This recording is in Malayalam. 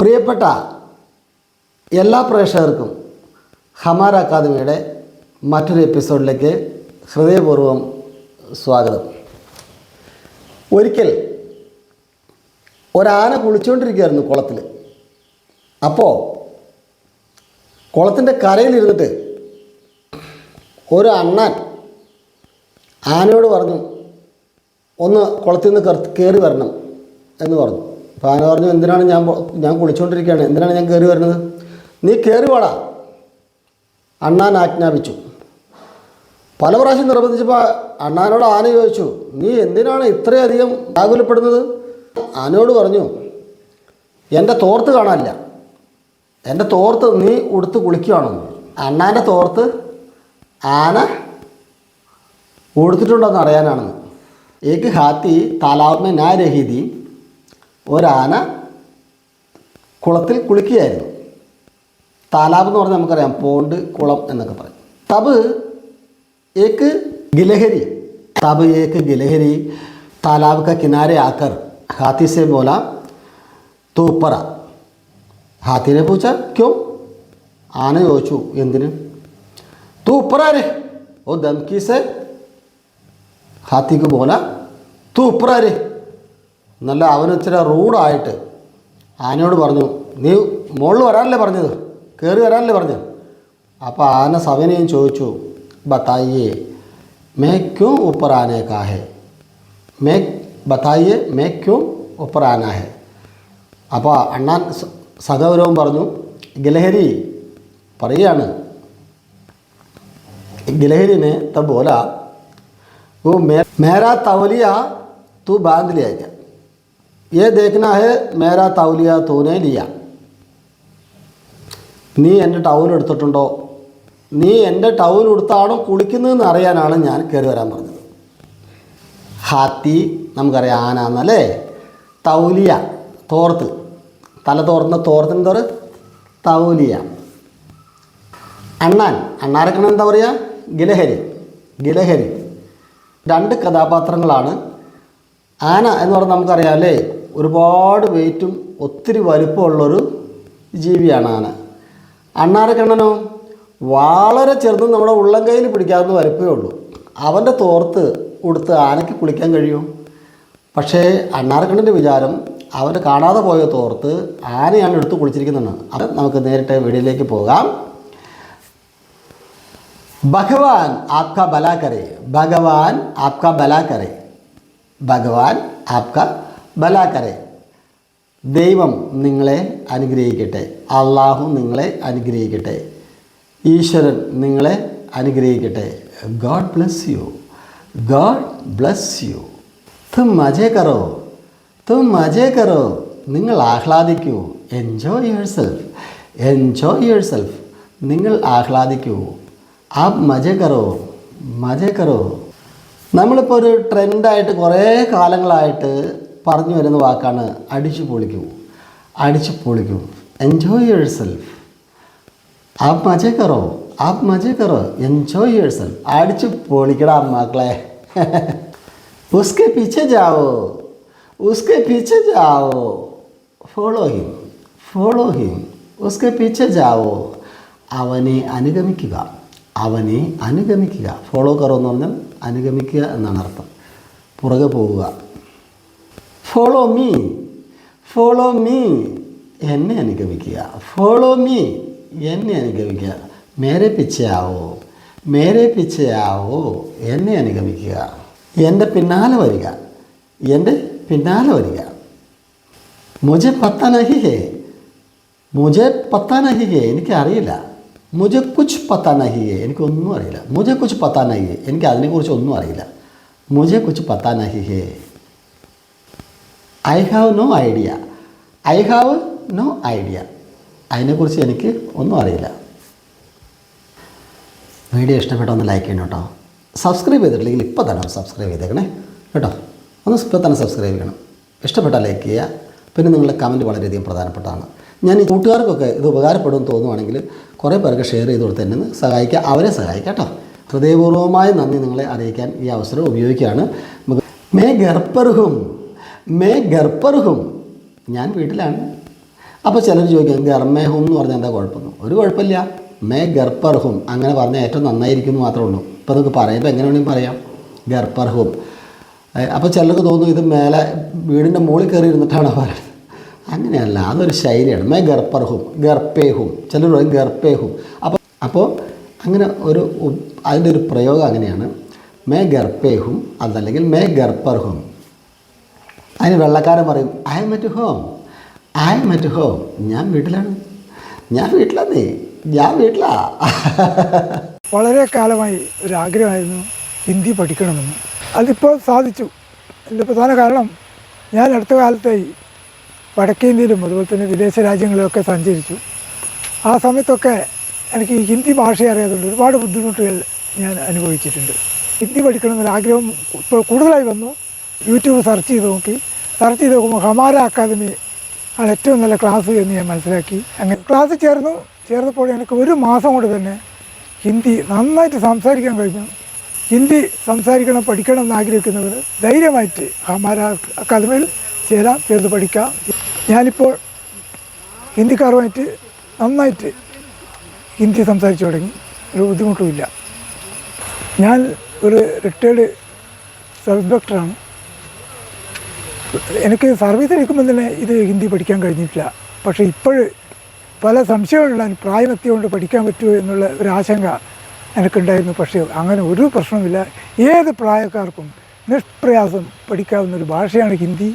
പ്രിയപ്പെട്ട എല്ലാ പ്രേക്ഷകർക്കും ഹമാര അക്കാദമിയുടെ മറ്റൊരു എപ്പിസോഡിലേക്ക് ഹൃദയപൂർവം സ്വാഗതം. ഒരിക്കൽ ഒരാന കുളിച്ചുകൊണ്ടിരിക്കുകയായിരുന്നു കുളത്തിൽ അപ്പോൾ കുളത്തിന്റെ കരയിലിരുന്നിട്ട് ഒരു അണ്ണാൻ ആനയോട് പറഞ്ഞു ഒന്ന് കുളത്തിൽ നിന്ന് കയറി വരണം എന്ന് പറഞ്ഞു. അപ്പോൾ പറഞ്ഞു എന്തിനാണ് ഞാൻ ഞാൻ കുളിച്ചുകൊണ്ടിരിക്കുകയാണ് എന്തിനാണ് ഞാൻ കയറി വരുന്നത്? നീ കയറി വാടാ. അണ്ണാൻ ആജ്ഞാപിച്ചു. പല പ്രാവശ്യം നിർബന്ധിച്ചപ്പോൾ അണ്ണാനോട് ആന ചോദിച്ചു നീ എന്തിനാണ് ഇത്രയധികം വ്യാകുലപ്പെടുന്നത്? ആനയോട് പറഞ്ഞു എന്റെ തോർത്ത് കാണാനില്ല. എന്റെ തോർത്ത് നീ ഉടുത്ത് കുളിക്കുകയാണോ? അണ്ണാന്റെ തോർത്ത് ആന ഉടുത്തിട്ടുണ്ടോ എന്ന് അറിയാനാണെന്ന് ഏക്ക് ഹാത്തി താലാവ്മ നാ രഹീതി ഒരാന കുളത്തിൽ കുളിക്കുകയായിരുന്നു താലാബ് എന്ന് പറഞ്ഞാൽ നമുക്കറിയാം പോണ്ട് കുളം എന്നൊക്കെ പറയും തബ് ഏക്ക് ഗിലഹരി തബ് ഏക്ക് ഗിലഹരി താലാബ് का किनारे आकर हाथी से बोला तो ऊपर आ हाथी ने पूछा क्यों ആന ചോദിച്ചു എന്തിന് तू ऊपर आ रे वो धमकी से ഹാത്തിക്ക് പോലെ തൂ ഉപ്പറാര് നല്ല അവന് ഇച്ചിരി റൂഡായിട്ട് ആനയോട് പറഞ്ഞു നീ മുകളിൽ വരാനല്ലേ പറഞ്ഞത് കയറി വരാനല്ലേ പറഞ്ഞത് അപ്പോൾ ആന സവനെയും ചോദിച്ചു ബത്തായിയെ മേ ക്യോ ऊपर आने का है മേ ബത്തായിയെ മേ ക്യോ ऊपर आना है അപ്പോൾ അണ്ണാൻ സ- സഗൗരവം പറഞ്ഞു ഗിലഹരി പറയാണ് गिलहरी ने तब बोला वो मे, मेरा तौलिया तू बांध लिया क्या ये देखना है मेरा तौलिया तूने लिया നീ എൻ്റെ ടൗൽ എടുത്തിട്ടുണ്ടോ നീ എൻ്റെ ടൗൽ എടുത്താണോ കുളിക്കുന്നതെന്ന് അറിയാനാണ് ഞാൻ കയറി വരാൻ പറഞ്ഞത് ഹാത്തി നമുക്കറിയാം ആന എന്നല്ലേ തൗലിയ തോർത്ത് തല തോർന്ന തോർത്തിന് തോറ് തൗലിയ അണ്ണാൻ അണ്ണാരക്കണ്ണൻ എന്താ പറയുക ഗിലഹരി ഗിലഹരി രണ്ട് കഥാപാത്രങ്ങളാണ് ആന എന്ന് പറഞ്ഞാൽ നമുക്കറിയാം അല്ലേ ഒരുപാട് വെയിറ്റും ഒത്തിരി വലുപ്പമുള്ളൊരു ജീവിയാണ് ആന. അണ്ണാരക്കണ്ണനോ വളരെ ചെറുതും നമ്മുടെ ഉള്ളം കയ്യിൽ പിടിക്കാവുന്ന വലിപ്പമേ ഉള്ളൂ. അവന്റെ തോർത്ത് കൊടുത്ത് ആനയ്ക്ക് കുളിക്കാൻ കഴിയും. പക്ഷേ അണ്ണാരക്കണ്ണന്റെ വിചാരം അവന്റെ കാണാതെ പോയ തോർത്ത് ആനയാണ് എടുത്ത് കുളിച്ചിരിക്കുന്നത് അത് നമുക്ക് നേരിട്ട് വീഡിയോയിലേക്ക് പോകാം. ഭഗവാൻ ആപ്ക കരെ. ഭഗവാൻ ആപ്ക കരെ. ഭഗവാൻ ആപ്ക ഭല കരെ ദൈവം നിങ്ങളെ അനുഗ്രഹിക്കട്ടെ അള്ളാഹു നിങ്ങളെ അനുഗ്രഹിക്കട്ടെ ഈശ്വരൻ നിങ്ങളെ അനുഗ്രഹിക്കട്ടെ. God bless you God bless you തും മജേ കറോ തും മജേ കറോ നിങ്ങൾ ആഹ്ലാദിക്കൂ enjoy yourself enjoy yourself നിങ്ങൾ ആഹ്ലാദിക്കൂ ആ മജ കറോ മജ കറോ നമ്മളിപ്പോൾ ഒരു ട്രെൻഡായിട്ട് കുറേ കാലങ്ങളായിട്ട് പറഞ്ഞു വരുന്ന വാക്കാണ് അടിച്ചു പൊളിക്കൂ. അടിച്ചു പൊളിക്കൂ. എൻജോയ് യുവർ സെൽഫ് ആപ്പ് മജേ കറോ? ആപ്പ് മജേ കറോ? എൻജോയ് യുവർ സെൽഫ് അടിച്ചു പൊളിക്കടാ മക്കളെ ഉസ്കെ പിച്ചെ ജാവോ. ഉസ്കെ പിച്ച ജാവോ. ഫോളോ ഹിം ഫോളോ ഹിം ഉസ്കെ പിച്ച ജാവോ. അവനെ അനുഗമിക്കുക. അവനെ അനുഗമിക്കുക. ഫോളോ കറോ എന്ന് പറഞ്ഞാൽ അനുഗമിക്കുക എന്നാണ് അർത്ഥം. പുറകെ പോവുക ഫോളോ മീ ഫോളോ മീ എന്നെ അനുഗമിക്കുക. ഫോളോ മീ എന്നെ അനുഗമിക്കുക. മേരെ പിച്ചയാവോ? മേരെ പിച്ചയാവോ? എന്നെ അനുഗമിക്കുക. എന്റെ പിന്നാലെ വരിക. എന്റെ പിന്നാലെ വരിക. മുജെ പത്ത നഹി ഹേ. മുജെ പത്ത നഹി ഹേ. എനിക്ക് അറിയില്ല മുജെ കുച്ച് പത്ത ഹേ. എനിക്കൊന്നും അറിയില്ല. മുജെ കുച്ച് പത്ത എനിക്ക് അതിനെക്കുറിച്ച് ഒന്നും അറിയില്ല. മുജെ കുച്ച് പത്ത ഹേ. I have no idea I have no idea അതിനെക്കുറിച്ച് എനിക്ക് ഒന്നും അറിയില്ല. വീഡിയോ ഇഷ്ടപ്പെട്ട ഒന്ന് ലൈക്ക് ചെയ്യണം കേട്ടോ. സബ്സ്ക്രൈബ് ചെയ്തിട്ടില്ലെങ്കിൽ ഇപ്പോൾ തന്നെ സബ്സ്ക്രൈബ് ചെയ്തേക്കണേ കേട്ടോ. ഒന്ന് ഇപ്പോൾ തന്നെ സബ്സ്ക്രൈബ് ചെയ്യണം. ഇഷ്ടപ്പെട്ട ലൈക്ക് ചെയ്യുക. പിന്നെ നിങ്ങളുടെ കമന്റ് വളരെയധികം പ്രധാനപ്പെട്ടതാണ്. ഞാൻ ഈ കൂട്ടുകാർക്കൊക്കെ ഇത് ഉപകാരപ്പെടുമെന്ന് തോന്നുവാണെങ്കിൽ കുറേ പേർക്ക് ഷെയർ ചെയ്ത് കൊടുത്ത് എന്നെ സഹായിക്കുക. അവരെ സഹായിക്കുക കേട്ടോ. ഹൃദയപൂർവമായ നന്ദി നിങ്ങളെ അറിയിക്കാൻ ഈ അവസരം ഉപയോഗിക്കുകയാണ്. മേ ഗർപ്പർഹും മേ ഗർപ്പർഹും ഞാൻ വീട്ടിലാണ്. അപ്പോൾ ചിലർ ചോദിക്കും ഗർമേഹും എന്ന് പറഞ്ഞാൽ എന്താ കുഴപ്പമൊന്നും ഒരു കുഴപ്പമില്ല. മേ ഗർപ്പർഹും അങ്ങനെ പറഞ്ഞാൽ ഏറ്റവും നന്നായിരിക്കും എന്ന് മാത്രമേ ഉള്ളൂ. ഇപ്പോൾ നമുക്ക് പറയുമ്പോൾ എങ്ങനെ വേണമെങ്കിൽ പറയാം. ഗർപ്പർഹും അപ്പോൾ ചിലർക്ക് തോന്നും ഇത് മേലെ വീടിന്റെ മുകളിൽ കയറി ഇരുന്നിട്ടാണ് പറയുന്നത്. അങ്ങനെയല്ല അതൊരു ശൈലിയാണ്. മേ ഗർപ്പർഹും ഗർപ്പേഹും ചിലർ പറയും ഗർപ്പേഹും അപ്പോൾ അപ്പോൾ അങ്ങനെ ഒരു അതിന്റെ ഒരു പ്രയോഗം അങ്ങനെയാണ്. മേ ഗർപ്പേഹും അതല്ലെങ്കിൽ മേ ഗർപ്പർഹും അതിന് വെള്ളക്കാരൻ പറയും I'm at home I'm at home ഞാൻ വീട്ടിലാണ്. ഞാൻ വീട്ടിലാന്നേ. ഞാൻ വീട്ടിലാ. വളരെ കാലമായി ഒരു ആഗ്രഹമായിരുന്നു ഹിന്ദി പഠിക്കണമെന്ന്. അതിപ്പോൾ സാധിച്ചു. എന്റെ പ്രധാന കാരണം ഞാൻ അടുത്ത കാലത്തായി വടക്കേന്ത്യയിലും അതുപോലെ തന്നെ വിദേശ രാജ്യങ്ങളിലൊക്കെ സഞ്ചരിച്ചു. ആ സമയത്തൊക്കെ എനിക്ക് ഈ ഹിന്ദി ഭാഷ അറിയാതുകൊണ്ട് ഒരുപാട് ബുദ്ധിമുട്ടുകൾ ഞാൻ അനുഭവിച്ചിട്ടുണ്ട്. ഹിന്ദി പഠിക്കണമെന്നൊരു ആഗ്രഹം ഇപ്പോൾ കൂടുതലായി വന്നു. യൂട്യൂബ് സെർച്ച് ചെയ്ത് നോക്കി. സെർച്ച് ചെയ്ത് നോക്കുമ്പോൾ ഹമാര അക്കാദമി ആണ് ഏറ്റവും നല്ല ക്ലാസ് എന്ന് ഞാൻ മനസ്സിലാക്കി. അങ്ങനെ ക്ലാസ് ചേർന്നു. ചേർന്നപ്പോൾ എനിക്ക് ഒരു മാസം കൊണ്ട് തന്നെ ഹിന്ദി നന്നായിട്ട് സംസാരിക്കാൻ കഴിഞ്ഞു. ഹിന്ദി സംസാരിക്കണം പഠിക്കണം എന്ന് ആഗ്രഹിക്കുന്നവർ ധൈര്യമായിട്ട് ഹമാര അക്കാദമിയിൽ ചേരാം ചേർന്ന് പഠിക്കാം. ഞാനിപ്പോൾ ഹിന്ദിക്കാരുമായിട്ട് നന്നായിട്ട് ഹിന്ദി സംസാരിച്ചു തുടങ്ങി. ഒരു ബുദ്ധിമുട്ടുമില്ല. ഞാൻ ഒരു റിട്ടയർഡ് സബ് ഇൻസ്പെക്ടറാണ് എനിക്ക് സർവീസിൽ നിൽക്കുമ്പോൾ തന്നെ ഇത് ഹിന്ദി പഠിക്കാൻ കഴിഞ്ഞിട്ടില്ല. പക്ഷേ ഇപ്പോൾ പല സംശയങ്ങളുള്ള പ്രായമെത്തിയോണ്ട് പഠിക്കാൻ പറ്റുമോ എന്നുള്ള ഒരു ആശങ്ക എനിക്കുണ്ടായിരുന്നു. പക്ഷേ അങ്ങനെ ഒരു പ്രശ്നമില്ല ഏത് പ്രായക്കാർക്കും നിഷ്പ്രയാസം പഠിക്കാവുന്ന ഒരു ഭാഷയാണ് ഹിന്ദി.